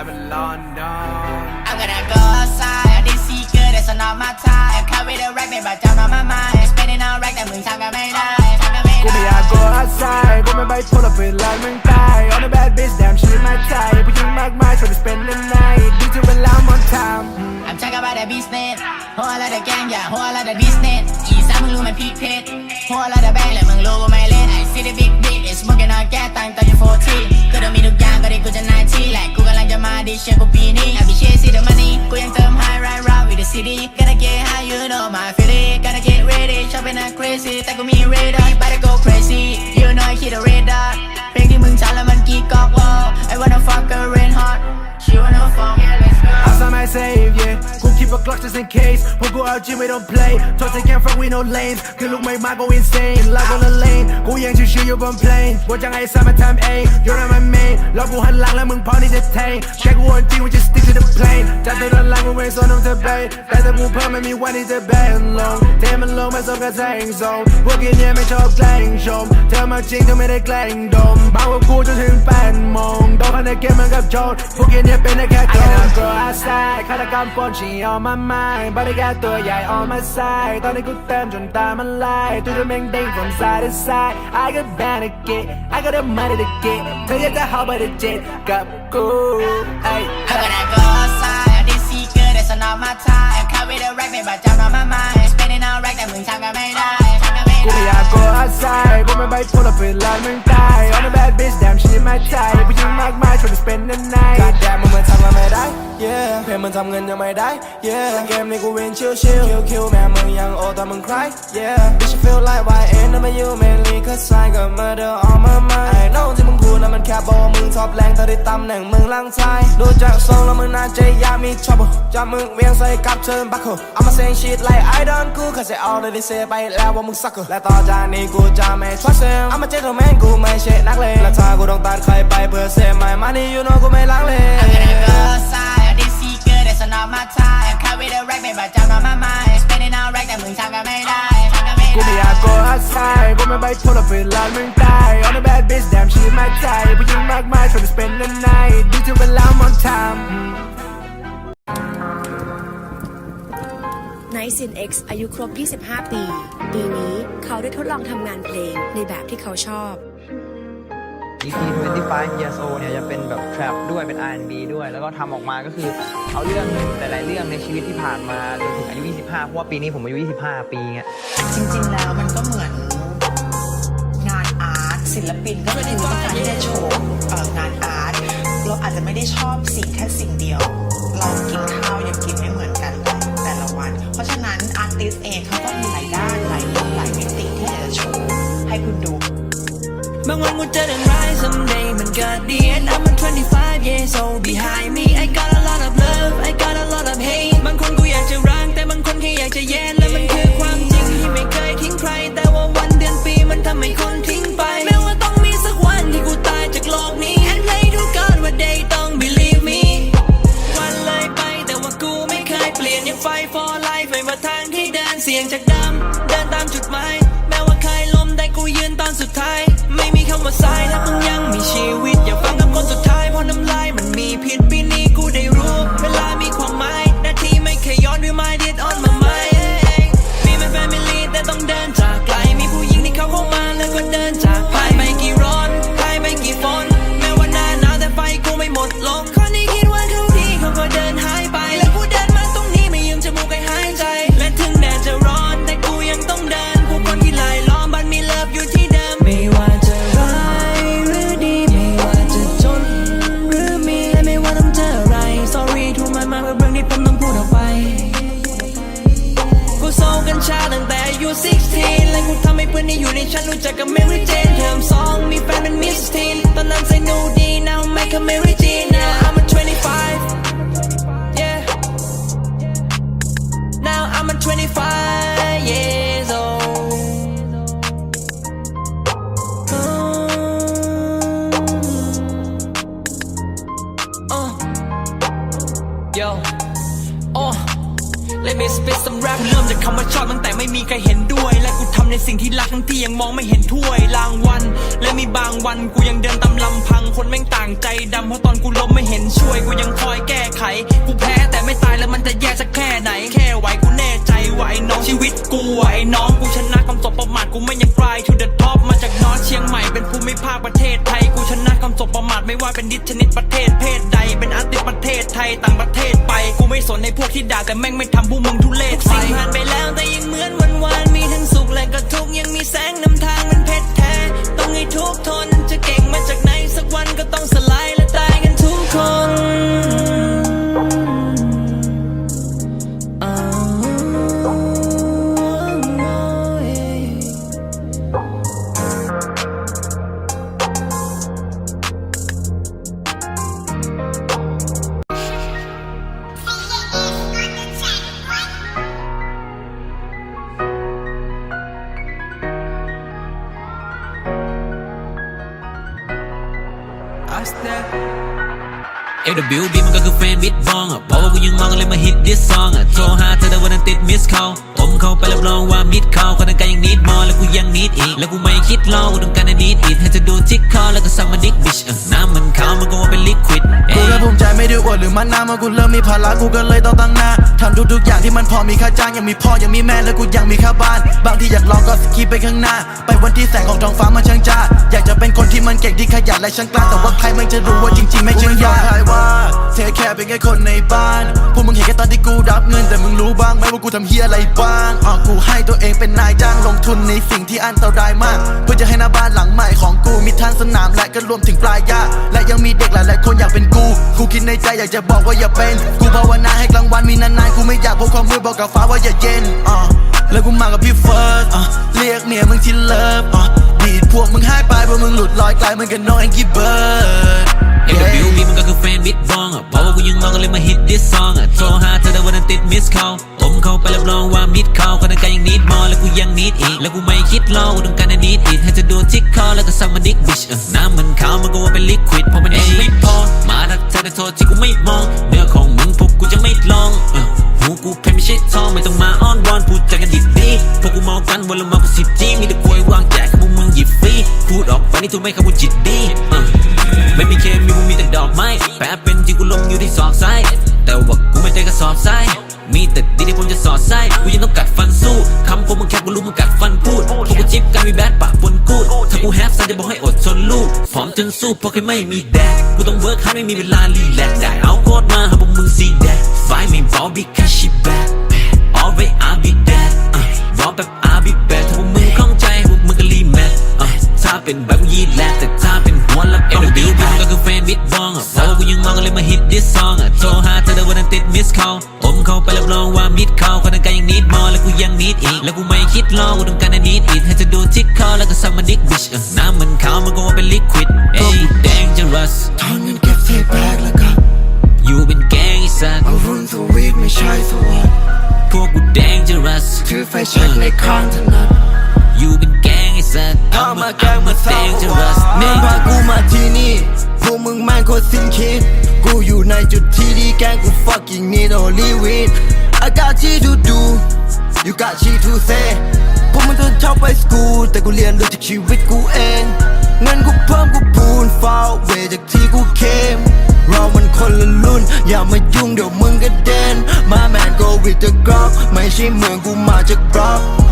I'm in London I'm gonna go outside this secret that's not my time Carry the rack ไม่บาดจำ on my mind Spending all rack แต่มึงทำกันไม่ได้ทำกันไม่กูไม่อได้ยาก go outside กูไม่ไปพล ลังจะมาดิเชฟกูปีนี้ I be chasing the money กูยังเติม high right round with the city gotta get high you know my feeling gotta get ready shopping like crazy แต่กูมี radar you better go crazy you know I hit the radar เพลงที่มึงชันแล้วมันกี่กอกวอ I wanna fuck her rain hot she wanna fuck yeah let's go Outside my save yeah กู keep a Glock just in case พวกกูเอาจริงไม่ต้อง play ทด they can't fuck with no lanes คือลูกไม่มาก็ insane ลาก on the lane กูยังชิวๆอยู่บน plane กูจังไอ้สามารถทำเอง You're not my main แล้วกูหันหลังแล้วมึงพร้อมที่จะ take แค่กูวันจริง we just stick to the plane จัดตัวด้านหลังกูไม่สนต้องเธอไปแต่ถ้ากูเพิ่มไม่มีวันที่จะแบนลงเทมันลงไม่สนกับแทงโซนพวกกินเนี่ยไม่ชอบแกล้งชมเธอมาจริงเธอไม่ได้แกล้งดมบ้าว่ากูจนถึงแปดโมงโดนคันในเกมเหมือนกับโจรพวกกินเนี่ยเป็นได้แค่โจร I go outside ฆาตกรรมปนฉี่ on my mind บริการตัวใหญ่ on my side ตอนนี้กูเต็มจนตามันลายตัวจะแม่งเด้ง from side to side I got bad to get I got the money to get เธออยากจะหอบไป the jet กับกูไอ้ I'm gonna go outside this secret that's not my time Carry the rack ไม่บาดจำ on my mind Spending all rack แต่มึงทำกันไม่ได้ทำกันไม่ กูไม่อยาก go outside กูไม่ไปพลเป็นลานเมืองใต้ On a bad bitch damn she my type ผู้หญิงมากมายชวนไป spend the night การแดดมึงมันทำกันไม่ได้ yeah เพลงมันทำเงินยังไม่ได้ yeah เกมนี้กูวินชิวชิวคิวคิวแม่มึงยังโอแตอนมึง cry yeah bitch I feel like why ain't I'm you mainly cause I got murder on my mind I know ที่มึงพูดนั้นมันแค่บอกมึงชอบแรงแต่ได้ตำแหน่งมึงลังท้ายดูจากทรงแล้วมึงน่าจะอยากมี trouble จับมึงเวียงใส่กับเชิญ buckle I'm a saying shit like I don't cool cause I already say ไปแล้วว่ามึง sucker และต่อจากนี้กูจะไม่ trust him I'm a gentleman กูไม่ใช่นักเลงและถ้ากูต้องตัดใครไปเพื่อ save my money you know กูไม่ลังเล I'm gonna go outside this secret that's not my time Carry the rack ไม่บาดจำ on my mind Spending all rack แต่มึงทำกันไม่ได้ทำกันไม่กูไม่อยาได้ก go outside กูไม่ไปพลเป็นลานเมืองใต้ On a bad bitch damn she my type ผู้หญิงมากมายชวนไป spend the night ดีที่เวลา on time ไนซิน X อายุครบ 25 ปี ปีนี้เขาได้ทดลองทำงานเพลงในแบบที่เขาชอบ EP 25 years old เนี่ยจะเป็นแบบ trap ด้วยเป็น R&B ด้วย แล้วก็ทำออกมาก็คือเอาเรื่องหลาย ๆ เรื่องในชีวิตที่ผ่านมาจนถึงอายุ 25 เพราะว่าปีนี้ผมอายุ 25 ปีเงี้ยจริง ๆ แล้วมันก็เหมือนงานอาร์ตศิลปินก็คือต้องการที่จะโชว์งานอาร์ตเราอาจจะไม่ได้ชอบสิ่งแค่สิ่ง บางวันกูเจอเรื่องร้าย someday มันเกิดดี and I'm a 25 years old behind me I got a lot of love I got a lot of hate บางคนกูอยากจะรักแต่บางคนแค่อยากจะแย่และมันคือความจริงที่ไม่เคยทิ้งใคร แต่ว่าวันเดือนปีมันทำให้คนทิ้งไป แม้ว่าต้องมีสักวันที่กูตายจากโลกนี้ and pray to God ว่า they ต้อง believe me วันเลยไปแต่ว่ากูไม่เคยเปลี่ยนยังไฟ for life ไม่ว่าทางที่เดินเสี่ยงจากดำเดินตามจุดหมาย ไม่ และเบสเปซสำรักกูเริ่มจากคำว่าชอบตั้งแต่ไม่มีใครเห็นด้วย และกูทำในสิ่งที่รักทั้งที่ยังมองไม่เห็นถ้วยรางวัลและมีบางวันกูยังเดินตามลำพังคนแม่งต่างใจดำเพราะตอนกูล้มไม่เห็นช่วยกูยังคอยแก้ไข กูแพ้แต่ไม่ตายแล้วมันจะแย่สักแค่ไหน แค่ไหวกูแน่ใจว่าไอ้น้องชีวิตกูไอ้น้องกูชนะคำสบประมาทกูไม่ยังปลาย to the top อเชียงใหม่เป็นภูมิภาคประเทศไทย กูชนะคำสบประมาทไม่ว่าเป็นดิชนิดประเทศเพศใด เป็นอาร์ติประเทศไทยต่างประเทศไป กูไม่สนในพวกที่ด่าแต่แม่งไม่ทำผู้มึงทุเลศสิ่งผ่านไปแล้วแต่ยังเหมือนวันวานมีทั้งสุขและก็ทุกข์ยังมีแสงนำทางมันเพชร AWB มันก็คือแฟนมิดบองอะบอกว่ากูยังมองเลยมาฮิต this song อะโทรหาเธอแต่วันนั้นติดมิส call ผมเข้าไปรับรองว่ามิด call คนนั้นก็ยังนิดมอแล้วกูยังนิดอีก แล้วกูไม่คิดรอกูต้องการนิดอีกให้เธอดูทิกคอแล้วก็สั่งมาดิกบิชน้ำมันขาวมันก็ว่าเป็นลิควิด ภูมิใจไม่ได้อวดหรือมันหน้ามากูเริ่มมีภาระกูก็เลยต้องตั้งหน้าทำทุกๆอย่างที่มันพอมีค่าจ้างยังมีพ่อยังมีแม่และกูยังมีค่าบ้าน บางทีอยากลองก็สกีไปข้างหน้า ไปวันที่แสงของท้องฟ้ามันช่างจ้าอยากจะเป็นคนที่มันเก่งที่ขยันและช่างกล้าแต่ว่าใครมันจะรู้ว่าจริงๆ ไม่ใช่ยากใครว่าเทแค่เป็นแค่คนในบ้านพวกมึงเห็นแค่ตอนที่กูรับเงินแต่มึงรู้บ้างไหมว่ากูทำเฮียอะไรบ้างอ๋อกูให้ตัวเองเป็นนายจ้างลงทุนในสิ่งที่อันตรายมาก เพื่อจะให้หน้าบ้านหลังใหม่ของกูมีทางสนามและก็รวมถึงปลายหญ้าและยังมีเด็กหลายๆคนอยากเป็นกูกูคิดในใจอยากจะบอกว่าอย่าเป็น กูภาวนาให้กลางวันมีนานๆ กูไม่อยากพบความมืดบอกกับฟ้าว่าอย่าเย็นอะแล้วกูมากับพี่เฟิร์สอะเรียกเมียมึงที่เลิฟอะดีดพวกมึงหายไปพวกมึงหลุดลอยไกลเหมือนกับน้องแองกี้เบิร์ด AWB มันก็คือแฟนมิดบองอะบอกว่ากูยังมองกันเลยมาฮิต this song อะโทรหาเธอแต่วันนั้นติดมิส call ผมเข้าไปรับรองว่ามิด call คนนั้นก็ยังนิดมอแล้วกูยังนิดอีก แล้วกูไม่คิดรอกูต้องการนิดอีกให้เธอดูทิกคอแล้วก็สั่งมาดิกบิชน้ำมันขาวมันก็ว่าเป็นลิควิดเพราะมันเอง ไม่พอมาทักเธอแต่โทษที่กูไม่มองเนื้อของมึงพวกกูจะไม่ลองหูกูเพนไม่ใช่ทองไม่ต้องมาอ้อนวอนพูดจากันดีดีๆพวกกูมองกันวันละมากกว่าสิบจีมีแต่กวยวางแจกให้พวกมึงหยิบฟรีพูดออกไปนี่ถูกไหมครับกูจิตดีไม่มีเคมีมึงมีแต่ดอกไม้แปลเป็นจริงกูลงอยู่ที่ศอกซ้ายแต่ว่ากูไม่ได้กระสอบทรายมีแต่ดีที่ผมจะสอดไส้กูยังต้องกัดฟันสู้คำคมมึงแค่กูรู้มึงกัดฟันพูดพวกกูจิบกันมีแบดปะปนกูดถ้ากูแฮปซันจะบอก อดทนลูกผอมจนสู้เพราะแค่ไม่มีแดดกูต้องเวิร์กฮาร์ดไม่มีเวลารีแลกซ์ได้เอาโคตรมาหาพวกมึงซีแดดไฟไม่บอล because she bad always I'll be dead อะบอกแบบ I'll be bad ถ้าพวกมึงคล่องใจพวกมึงก็รีแมทอะถ้าเป็นแบบกูยีแลกแต่ถ้าเป็นหัวแล้วต้องดีมันก็คือแฟนมิดบองอะเพราะว่ากูยังมองกันเลยมาฮิต this song อะโทรหาเธอแต่วันนั้นติดมิส call ผมเข้า ไปรับรองว่ามิด call คนนั้นก็ยังนิดมอแล้วกูยังนิดอีก แล้วกูไม่คิดรอกูต้องการนิดอีกให้เธอดูทิกคอแล้วก็สั่งมาดิกบิชน้ำมันขาวมันก็ว่าเป็นลิควิดเอ้ย dangerous ทอนเงินเก็บเทแบกแล้วครับอยู่เป็นแก๊งไอ้สัสเอารุ่นสวีทไม่ใช่สวัสดพวกกู dangerous ถือไฟแช็กในข้างถนัดอยู่เป็นแก๊งไอ้สัสเอามาแกล้งมาเศร้า dangerous มึงพากูมาที่นี่พวก มึงแม่งโคตรสิ้นคิด กูอยู่ในจุดที่ดีแกงกู fucking need only weed I got shit to do you got shit to say พวกมึงต้องชอบไปสกูแต่กูเรียนรู้จากชีวิตกูเองเงินกูเพิ่มกูพูนฟ้าเวจากที่กูเข้มเรามันคนละรุ่น อย่ามายุ่งเดี๋ยวมึงก็เด่น My man go with the Glock ไม่ใช่เมืองกูมาจากบล็อก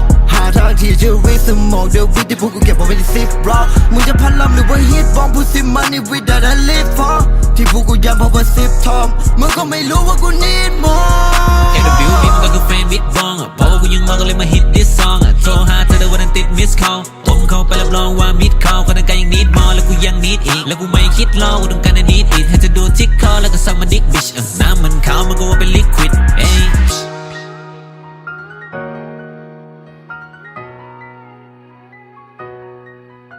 าทางที่จะวิสมองเดี๋ยววิธีพวกกูเก็บเอาไว้ในซิปบล็อกมึงจะพันลำหรือว่าฮิตบอมพูดสิมันนี่วิด that I live for ที่พวกกูย้ำเพราะว่าซิปทอมมึงก็ไม่รู้ว่ากู need more AWB มันก็คือแฟนมิดบองอะเพราะว่ากูยังมองกันเลยมาฮิต this song อะโทรหาเธอแต่วันนั้นติดมิส call ผมเข้าไปรับรองว่ามิด call คนนั้นก็ยังนิดมอแล้วกูยังนิดอีกแล้วกูไม่คิดรอกูต้องการนิดอีกให้เธอดูทิกคอแล้วก็สั่งมาดิกบิชน้ำมันขาวมันก็ว่าเป็นลิควิดเอ